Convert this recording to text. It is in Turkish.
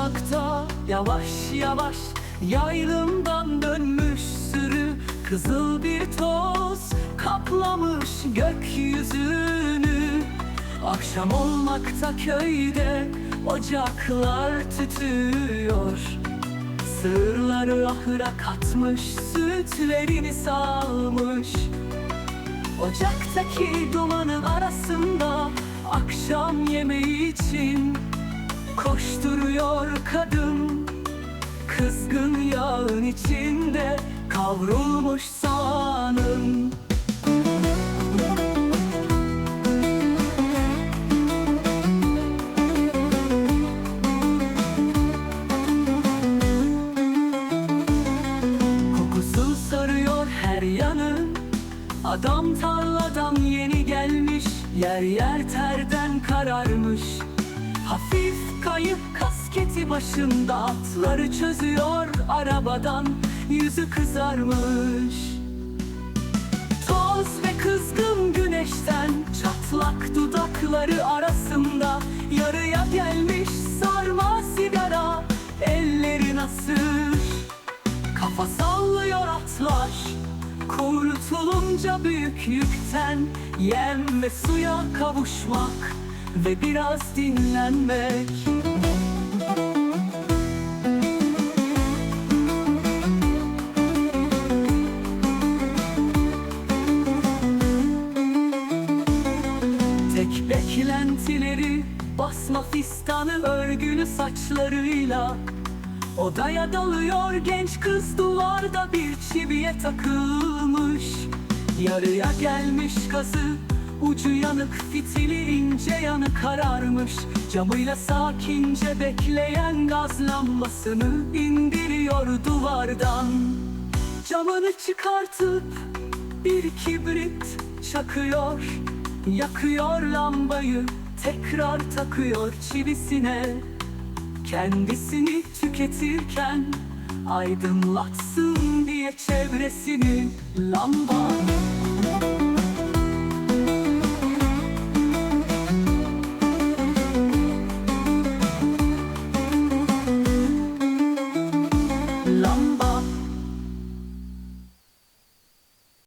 uzakta Yavaş yavaş yaylımdan dönmüş sürü Kızıl bir toz kaplamış gökyüzünü. Akşam olmakta köyde ocaklar tütüyor. Sığırları ahıra katmış sütlerini salmış. Ocaktaki dumanın arasında akşam yemeği için Koşturuyor kadın. Kızgın yağın içinde kavrulmuş soğanın Kokusu sarıyor her yanın Adam tarladan yeni gelmiş. Yer yer terden kararmış. Hafif kayıp kasketi başında Atları çözüyor arabadan. Yüzü kızarmış. Toz ve kızgın güneşten Çatlak dudakları arasında. Yarıya gelmiş sarma sigara Elleri nasır. Kafa sallıyor atlar Kurtulunca büyük yükten. Yem ve suya kavuşmak Ve biraz dinlenmek Tek beklentileri basma fistanı örgülü saçlarıyla. Odaya dalıyor genç kız duvarda bir çiviye takılmış. Yarıya gelmiş kazı ucu yanık fitili ince yanı kararmış. Camıyla sakince bekleyen gaz lambasını indiriyor duvardan. Camını çıkartıp bir kibrit çakıyor Yakıyor lambayı tekrar takıyor çivisine. Kendisini tüketirken aydınlatsın diye çevresini. Lamba